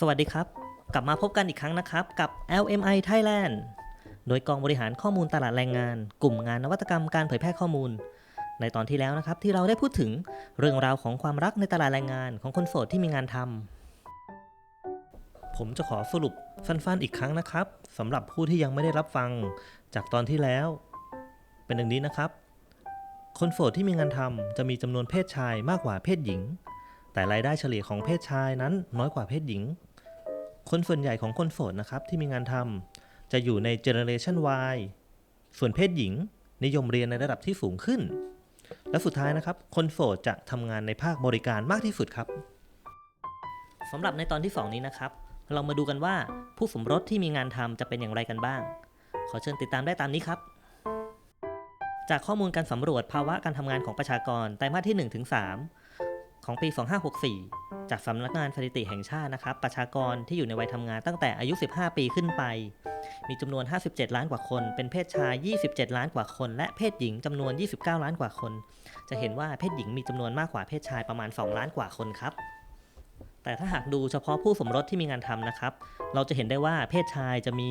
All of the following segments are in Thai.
สวัสดีครับ กลับมาพบกันอีกครั้งนะครับ กับ LMI Thailand โดยกองบริหารข้อมูลตลาดแรงงาน กลุ่มงานนวัตกรรมการเผยแพร่ข้อมูล ในตอนที่แล้วนะครับที่เราได้พูดถึงเรื่องราวของความรักในตลาดแรงงานของคนโสดที่มีงานทำผมจะขอสรุปสั้นๆอีกครั้งนะครับสำหรับผู้ที่ยังไม่ได้รับฟังจากตอนที่แล้ว เป็นดังนี้นะครับ คนโสดที่มีงานทำจะมีจำนวนเพศชายมากกว่าเพศหญิงแต่รายได้เฉลี่ยของเพศชายนั้นน้อยกว่าเพศหญิง คนส่วนใหญ่ของคนโสดนะครับที่มีงานทำจะอยู่ในเจเนอเรชัน Y ส่วนเพศหญิง นิยมเรียนในระดับที่สูงขึ้น และสุดท้ายนะครับ คนโสดจะทำงานในภาคบริการมากที่สุดครับสำหรับในตอนที่ 2 นี้นะครับ เรามาดูกันว่าผู้สมรสที่มีงานทำจะเป็นอย่างไรกันบ้าง ขอเชิญติดตามได้ตามนี้ครับ จากข้อมูลการสำรวจภาวะการทำงานของประชากรไตรมาสที่1-3 ของปี 2564 จากสำนักงานสถิติแห่งชาตินะครับ ประชากรที่อยู่ในวัยทำงานตั้งแต่อายุ 15 ปีขึ้นไป มีจำนวน 57 ล้านกว่าคน เป็นเพศชาย 27 ล้านกว่าคน และเพศหญิงจำนวน 29 ล้านกว่าคน จะเห็นว่าเพศหญิงมีจำนวนมากกว่าเพศชายประมาณ 2 ล้านกว่าคนครับ แต่ถ้าหากดูเฉพาะผู้สมรสที่มีงานทำนะครับ เราจะเห็นได้ว่าเพศชายจะมี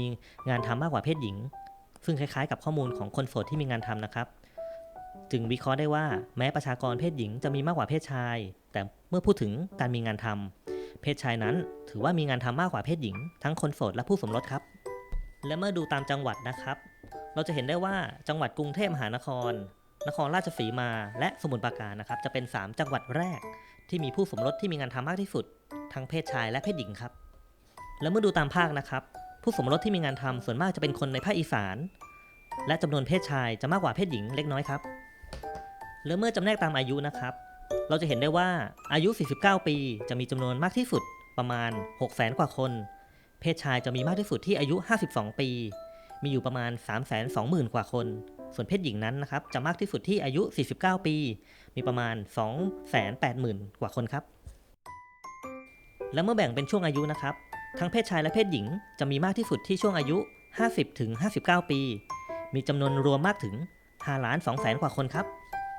งานทำมากกว่าเพศหญิง ซึ่งคล้ายๆ กับข้อมูลของคนโสดที่มีงานทำนะครับ จึงวิเคราะห์ได้ว่าแม้ประชากรเพศหญิงจะมีมากกว่าเพศชาย แต่เมื่อพูดถึงการมีงานทำเพศชายนั้นถือว่ามีงานทำมากกว่าเพศหญิง ทั้งคนโสดและผู้สมรสครับ และเมื่อดูตามจังหวัดนะครับ เราจะเห็นได้ว่าจังหวัดกรุงเทพมหานคร นครราชสีมา และสมุทรปราการนะครับ จะเป็น 3 จังหวัดแรก ที่มีผู้สมรสที่มีงานทำมากที่สุด ทั้งเพศชายและเพศหญิงครับ แล้วเมื่อดูตามภาคนะครับ ผู้สมรสที่มีงานทำส่วนมากจะเป็นคนในภาคอีสาน และจำนวนเพศชายจะมากกว่าเพศหญิงเล็กน้อยครับ แล้วเมื่อจำแนกตามอายุนะครับ เราจะเห็นได้ว่าอายุ 49 ปี จะมีจำนวนมากที่สุดประมาณ 6 0แสนกว่าคน เพศชายจะมีมากที่สุดที่อายุ 52 ปี มีอยู่ประมาณ 3 2 0 0 0 0 กว่าคน ส่วนเพศหญิงนั้นนะครับจะมากที่สุดที่อายุ 49 ปี มีประมาณ 2 8 0 0 0 0 กว่าคนครับ แล้วเมื่อแบ่งเป็นช่วงอายุนะครับ ทั้งเพศชายและเพศหญิงจะมีมากที่สุดที่ช่วงอายุ 50ถึง59 ปี มีจำนวนรวมมากถึง5ล้าน2แสนกว่าคนครับ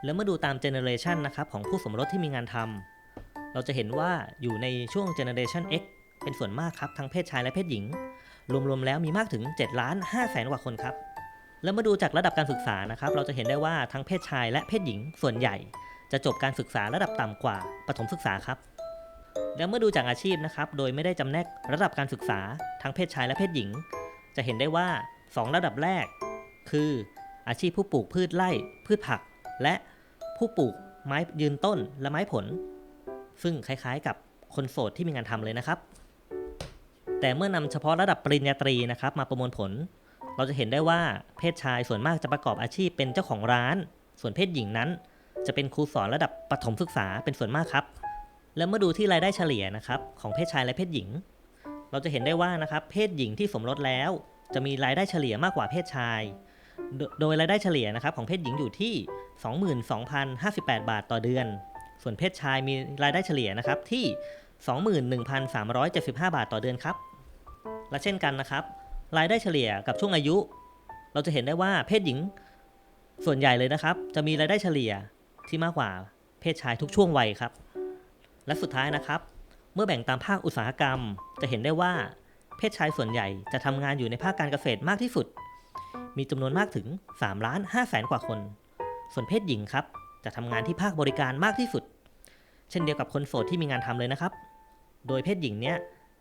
แล้วเมื่อดูตามเจเนอเรชันนะครับของผู้สมรสที่มีงานทำเราจะเห็นว่าอยู่ในช่วงเจเนอเรชัน X เป็นส่วนมากครับทั้งเพศชายและเพศหญิง รวมๆแล้วมีมากถึง7ล้าน5แสนกว่าคนครับ แล้วมาดูจากระดับการศึกษานะครับ เราจะเห็นได้ว่าทั้งเพศชายและเพศหญิงส่วนใหญ่ จะจบการศึกษาระดับต่ำกว่าประถมศึกษาครับแล้วเมื่อดูจากอาชีพนะครับ โดยไม่ได้จำแนกระดับการศึกษาทั้งเพศชายและเพศหญิง จะเห็นได้ว่า 2 ระดับแรก คือ อาชีพผู้ปลูกพืชไร่พืชผัก และผู้ปลูกไม้ยืนต้นและไม้ผล ซึ่งคล้ายๆกับคนโสดที่มีงานทำเลยนะครับ แต่เมื่อนำเฉพาะระดับปริญญาตรีนะครับ มาประมวลผล เราจะเห็นได้ว่าเพศชายส่วนมากจะประกอบอาชีพเป็นเจ้าของร้าน ส่วนเพศหญิงนั้น จะเป็นครูสอนระดับประถมศึกษาเป็นส่วนมากครับ แล้วเมื่อดูที่รายได้เฉลี่ยนะครับของเพศชายและเพศหญิง เราจะเห็นได้ว่านะครับเพศหญิงที่สมรสแล้ว จะมีรายได้เฉลี่ยมากกว่าเพศชาย โดยรายได้เฉลี่ยนะครับของเพศหญิงอยู่ที่ 22,058 บาทต่อเดือน ส่วนเพศชายมีรายได้เฉลี่ยนะครับที่ 21,375 บาทต่อเดือนครับ และเช่นกันนะครับ รายได้เฉลี่ยกับช่วงอายุ เราจะเห็นได้ว่าเพศหญิงส่วนใหญ่เลยนะครับ จะมีรายได้เฉลี่ยที่มากกว่าเพศชายทุกช่วงวัยครับ และสุดท้ายนะครับ เมื่อแบ่งตามภาคอุตสาหกรรม จะเห็นได้ว่าเพศชายส่วนใหญ่จะทำงานอยู่ในภาคการเกษตรมากที่สุด มีจำนวนมากถึง3ล้าน5แสนกว่าคน ส่วนเพศหญิงครับ จะทำงานที่ภาคบริการมากที่สุด เช่นเดียวกับคนโสดที่มีงานทำเลยนะครับ โดยเพศหญิงเนี้ย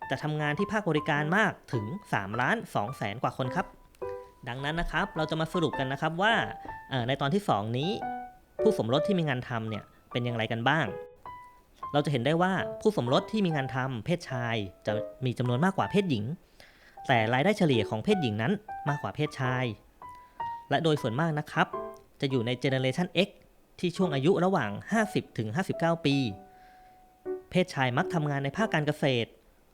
จะทำงานที่ภาคบริการมากถึง3ล้าน2แสนกว่าคนครับ ดังนั้นนะครับ เราจะมาสรุปกันนะครับว่าในตอนที่ 2 นี้ ผู้สมรสที่มีงานทำเนี่ยเป็นอย่างไรกันบ้าง เราจะเห็นได้ว่าผู้สมรสที่มีงานทำเพศชายจะมีจำนวนมากกว่าเพศหญิง แต่รายได้เฉลี่ยของเพศหญิงนั้นมากกว่าเพศชาย และโดยส่วนมากนะครับ จะอยู่ในเจเนอเรชัน X ที่ช่วงอายุระหว่าง 50 ถึง 59 ปี เพศชายมักทำงานในภาคการเกษตร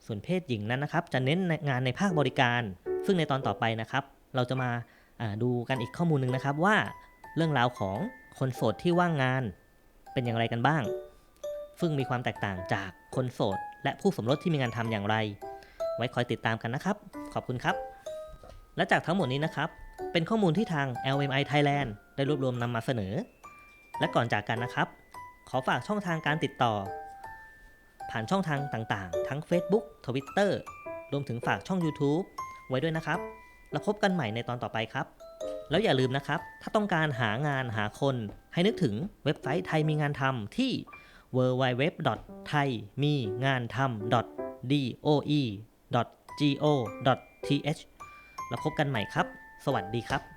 ส่วนเพศหญิงนั้นนะครับ จะเน้นงานในภาคบริการ ซึ่งในตอนต่อไปนะครับ เราจะมาาดูกันอีกข้อมูลหนึ่งนะครับว่า เรื่องราวของคนโสดที่ว่างงานเป็นอย่างไรกันบ้าง ซึ่งมีความแตกต่างจากคนโสด และผู้สมรสที่มีงานทำอย่างไร ไว้คอยติดตามกันนะครับ ขอบคุณครับ และจากทั้งหมดนี้นะครับ เป็นข้อมูลที่ทาง LMI Thailand ได้รวบรวมนำมาเสนอ และก่อนจากกันนะครับ ขอฝากช่องทางการติดต่อ ผ่านช่องทางต่างๆ ทั้ง Facebook Twitter รวมถึงฝากช่อง YouTube ไว้ด้วยนะครับ แล้วพบกันใหม่ในตอนต่อไปครับ แล้วอย่าลืมนะครับ ถ้าต้องการหางานหาคนให้นึกถึงเว็บไซต์ไทยมีงานทำที่ www.thaimingantham.doe.go.th แล้วพบกันใหม่ครับ สวัสดีครับ